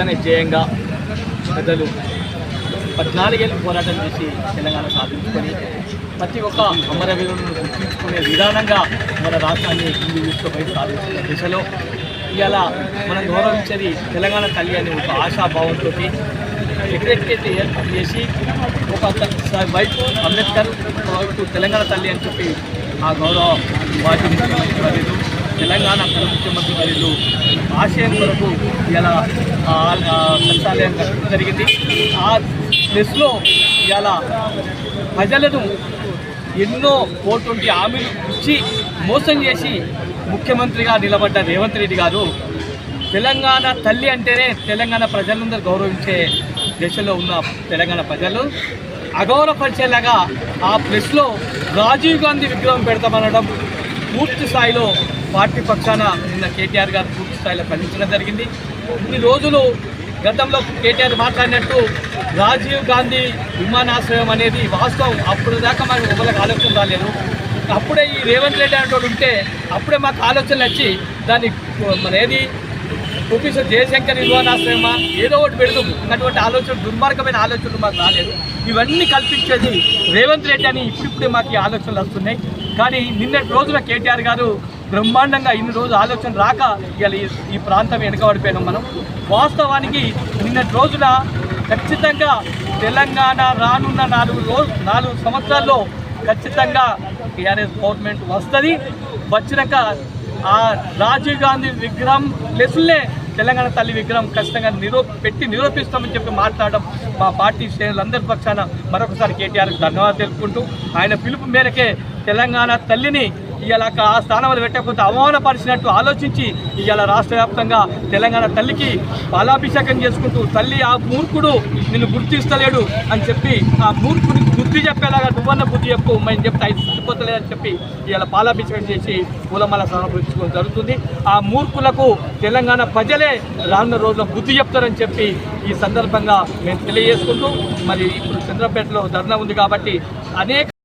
అనే ధ్యేయంగా ప్రజలు పద్నాలుగేళ్ళు పోరాటం చేసి తెలంగాణ సాధించుకొని ప్రతి ఒక్క అమరవీరులను గుర్తించుకునే విధానంగా మన రాష్ట్రాన్ని ముందు తీసుకుపోయి సాధించిన దిశలో ఇలా మనం గౌరవించేది తెలంగాణ తల్లి అనే ఒక ఆశాభావంతో సెక్రటరీ ఏర్పాటు చేసి ఒక త- వైపు అంబేద్కర్ ఒక వైపు తెలంగాణ తల్లి అని చెప్పి ఆ గౌరవ మాజీ ముఖ్యమంత్రి వర్యులు తెలంగాణ తన ముఖ్యమంత్రి వర్యులు ఆశయం కొరకు ఇలా సచివాలయం కట్టడం జరిగింది. ఆ ప్లేస్లో ఇలా ప్రజలను ఎన్నో కోటువంటి హామీలు ఇచ్చి మోసం చేసి ముఖ్యమంత్రిగా నిలబడ్డ రేవంత్ రెడ్డి గారు తెలంగాణ తల్లి అంటేనే తెలంగాణ ప్రజలందరూ గౌరవించే దేశంలో ఉన్న తెలంగాణ ప్రజలు. అగౌరవపరిచేలాగా ఆ ప్లేస్లో రాజీవ్ గాంధీ విగ్రహం పెడతామనడం పూర్తి స్థాయిలో పార్టీ పక్షాన నిన్న కేటీఆర్ గారు పూర్తి స్థాయిలో ఖండించడం జరిగింది. ఇన్ని రోజులు గతంలో కేటీఆర్ మాట్లాడినట్టు రాజీవ్ గాంధీ విమానాశ్రయం అనేది వాస్తవం. అప్పుడు దాకా మాకు ఒకరికి ఆలోచన రాలేదు. అప్పుడే ఈ రేవంత్ రెడ్డి అనేటోడు ఉంటే అప్పుడే మాకు ఆలోచనలు వచ్చి దాన్ని మన ఏది ప్రొఫెసర్ జయశంకర్ విమానాశ్రయమా ఏదో ఒకటి పెడదాం అటువంటి ఆలోచన దుర్మార్గమైన ఆలోచనలు మాకు రాలేదు. ఇవన్నీ కల్పించేది రేవంత్ రెడ్డి అని ఇప్పుడిప్పుడే మాకు ఆలోచనలు వస్తున్నాయి. కానీ నిన్నటి రోజున కేటీఆర్ గారు బ్రహ్మాండంగా ఇన్ని రోజు ఆలోచన రాక ఇవాళ ఈ- ప్రాంతం వెనుకబడిపోయినాం మనం. వాస్తవానికి నిన్నటి రోజున ఖచ్చితంగా తెలంగాణ రానున్న నాలుగు రోజు నాలుగు సంవత్సరాల్లో ఖచ్చితంగా టీఆర్ఎస్ గవర్నమెంట్ వస్తుంది. వచ్చినాక ఆ రాజీవ్ గాంధీ విగ్రహం ప్లస్లే తెలంగాణ తల్లి విగ్రహం ఖచ్చితంగా నిరూ పెట్టి నిరూపిస్తామని చెప్పి మాట్లాడడం మా పార్టీ శ్రేణులందరి పక్షాన మరొకసారి కేటీఆర్కి ధన్యవాదాలు తెలుపుకుంటూ ఆయన పిలుపు మేరకే తెలంగాణ తల్లిని ఇవాళ ఆ స్థానంలో పెట్టకపోతే అవమానపరిచినట్టు ఆలోచించి ఇవాళ రాష్ట్ర వ్యాప్తంగా తెలంగాణ తల్లికి పాలాభిషేకం చేసుకుంటూ తల్లి ఆ మూర్ఖుడు నిన్ను గుర్తిస్తలేడు అని చెప్పి ఆ మూర్ఖుడికి బుద్ధి చెప్పేలాగా నువ్వన్న బుద్ధి చెప్పు మేము చెప్తే ఐదు సరిపోతలేదని చెప్పి ఇవాళ పాలాభిషేకం చేసి పూలమాల సమర్పించుకోవడం జరుగుతుంది. ఆ మూర్ఖులకు తెలంగాణ ప్రజలే రానున్న రోజుల్లో బుద్ధి చెప్తారని చెప్పి ఈ సందర్భంగా మేము తెలియజేసుకుంటూ మరి ఇప్పుడు చంద్రపేటలో ధర్నా ఉంది కాబట్టి అనేక